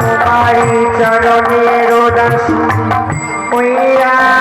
তোমারি চরণের দাস। হইয়া